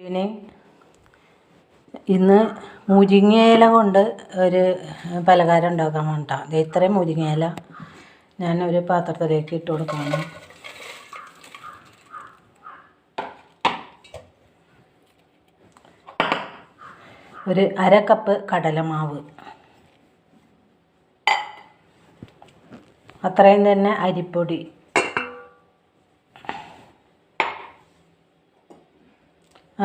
Evening ഇന്ന് മുരിങ്ങയില കൊണ്ട് ഒരു പലഹാരം ഉണ്ടാക്കാൻ വേണ്ടിയിട്ടാണ് ദേ ഇത്രയും മുരിങ്ങയില ഞാൻ ഒരു പാത്രത്തിലേക്ക് ഇട്ട് കൊടുക്കുകയാണ് ഒരു അര കപ്പ് കടലമാവ്. അത്രയും തന്നെ അരിപ്പൊടി.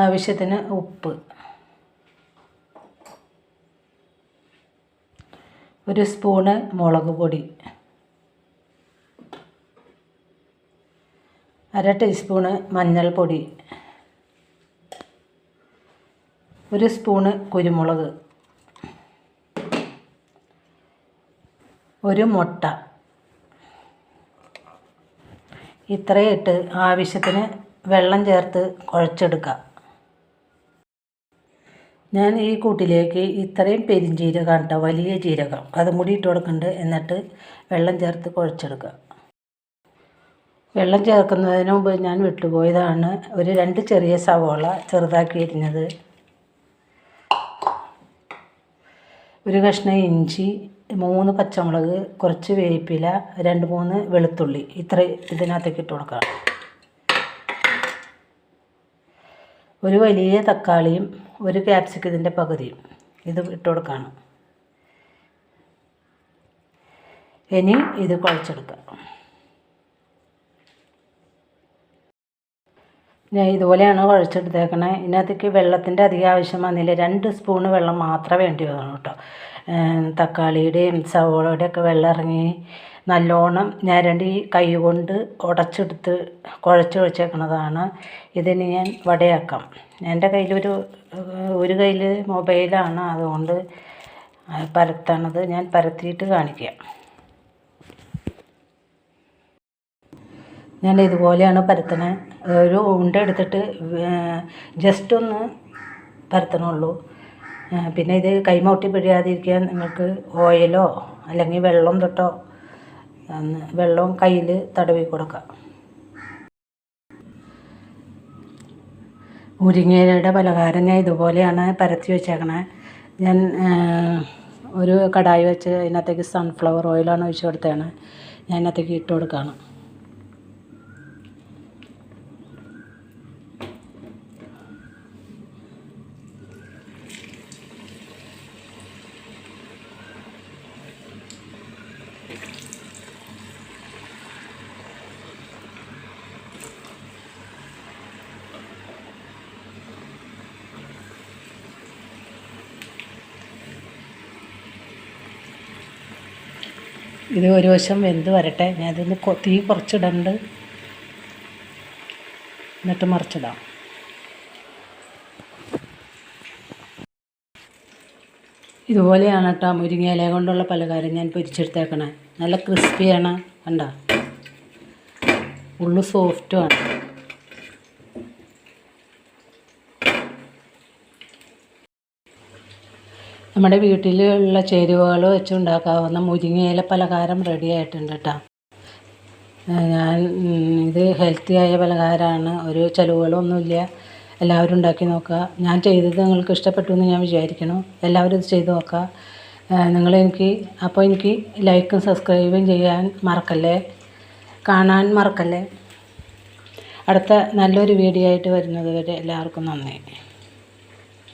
ആവശ്യത്തിന് ഉപ്പ്. ഒരു സ്പൂണ് മുളക് പൊടി. അര ടീസ്പൂണ് മഞ്ഞൾപ്പൊടി. ഒരു സ്പൂണ് കുരുമുളക്. ഒരു മുട്ട. ഇത്രയിട്ട് ആവശ്യത്തിന് വെള്ളം ചേർത്ത് കുഴച്ചെടുക്കുക ഞാൻ ഈ കൂട്ടിലേക്ക് ഇത്രയും പെരിഞ്ജീരകം കേട്ടോ വലിയ ജീരകം. അതും കൂടി ഇട്ട് കൊടുക്കുന്നുണ്ട് എന്നിട്ട് വെള്ളം ചേർത്ത് കുഴച്ചെടുക്കുക. വെള്ളം ചേർക്കുന്നതിന് മുമ്പ് ഞാൻ വിട്ടുപോയതാണ്. ഒരു രണ്ട് ചെറിയ സവോള ചെറുതാക്കി അരിഞ്ഞത്. ഒരു കഷ്ണം ഇഞ്ചി മൂന്ന് പച്ചമുളക് കുറച്ച് വേപ്പില രണ്ട് മൂന്ന് വെളുത്തുള്ളി. ഇത്ര ഇതിനകത്തേക്ക് ഇട്ട് കൊടുക്കണം ഒരു വലിയ തക്കാളിയും ഒരു ക്യാപ്സിക്കത്തിന്റെ പകുതിയും ഇത് ഇട്ട് കൊടുക്കാണ്. ഇനി ഇത് കുഴച്ചെടുക്കുക ഞാൻ ഇതുപോലെയാണ് കുഴച്ചെടുത്തേക്കണേ. ഇതിനകത്തേക്ക് വെള്ളത്തിന്റെ അധികം ആവശ്യം വന്നില്ല രണ്ട് സ്പൂണ് വെള്ളം മാത്രമേ വേണ്ടി വന്നു കേട്ടോ. തക്കാളിയുടെയും സവോളയുടെയൊക്കെ വെള്ളം ഇറങ്ങി നല്ലോണം ഞരണ്ടി കൈ കൊണ്ട് ഉടച്ചെടുത്ത് കുഴച്ച് വെച്ചേക്കണതാണ്. ഇതിന് ഞാൻ വടയാക്കാം. എന്റെ കയ്യിലൊരു ഒരു കയ്യിൽ മൊബൈലാണ്. അതുകൊണ്ട് പരത്തണത്. ഞാൻ പരത്തിയിട്ട് കാണിക്കാം. ഞാൻ ഇതുപോലെയാണ് പരത്തണേ. ഒരു ഉണ്ട എടുത്തിട്ട് ജസ്റ്റ് ഒന്ന് പരത്തണുള്ളൂ. പിന്നെ ഇത് കൈമ പിഴിയാതിരിക്കാൻ നിങ്ങൾക്ക് ഓയിലോ അല്ലെങ്കിൽ വെള്ളം തൊട്ടോ വെള്ളവും കയ്യിൽ തടവി കൊടുക്കാം. മുരിങ്ങയിലയുടെ പലഹാരം ഞാൻ ഇതുപോലെയാണ് പരത്തി വെച്ചേക്കണേ. ഞാൻ ഒരു കടായി വെച്ച് അതിനകത്തേക്ക് സൺഫ്ലവർ ഓയിലാണ് ഒഴിച്ചു കൊടുത്തതാണ് ഞാൻ അതിനകത്തേക്ക് ഇട്ട് കൊടുക്കുകയാണ് ഇത് ഒരു വശം വെന്ത് വരട്ടെ. ഞാൻ ഇതിന് തീ കുറച്ചിടണ്ട്. എന്നിട്ട് മറിച്ചിടാം. ഇതുപോലെയാണ് കേട്ടോ മുരിങ്ങയില കൊണ്ടുള്ള പലകാരം ഞാൻ പൊരിച്ചെടുത്തേക്കണേ. നല്ല ക്രിസ്പിയാണ് കണ്ട? ഉള്ളു സോഫ്റ്റുമാണ് നമ്മുടെ വീട്ടിലുള്ള ചേരുവകൾ വെച്ചുണ്ടാക്കാവുന്ന മുരിങ്ങയില പലഹാരം റെഡി ആയിട്ടുണ്ട് കേട്ടോ ഞാൻ ഇത് ഹെൽത്തി ആയ പലഹാരമാണ്. ഒരു ചിലവുകളൊന്നുമില്ല. എല്ലാവരും ഉണ്ടാക്കി നോക്കുക. ഞാൻ ചെയ്തത് നിങ്ങൾക്ക് ഇഷ്ടപ്പെട്ടു എന്ന് ഞാൻ വിചാരിക്കുന്നു. എല്ലാവരും ഇത് ചെയ്ത് നോക്കുക. നിങ്ങളെനിക്ക് അപ്പോൾ എനിക്ക് ലൈക്കും സബ്സ്ക്രൈബും ചെയ്യാൻ മറക്കല്ലേ? കാണാൻ മറക്കല്ലേ? അടുത്ത നല്ലൊരു വീഡിയോ ആയിട്ട് വരുന്നത് വരെ എല്ലാവർക്കും നന്ദി.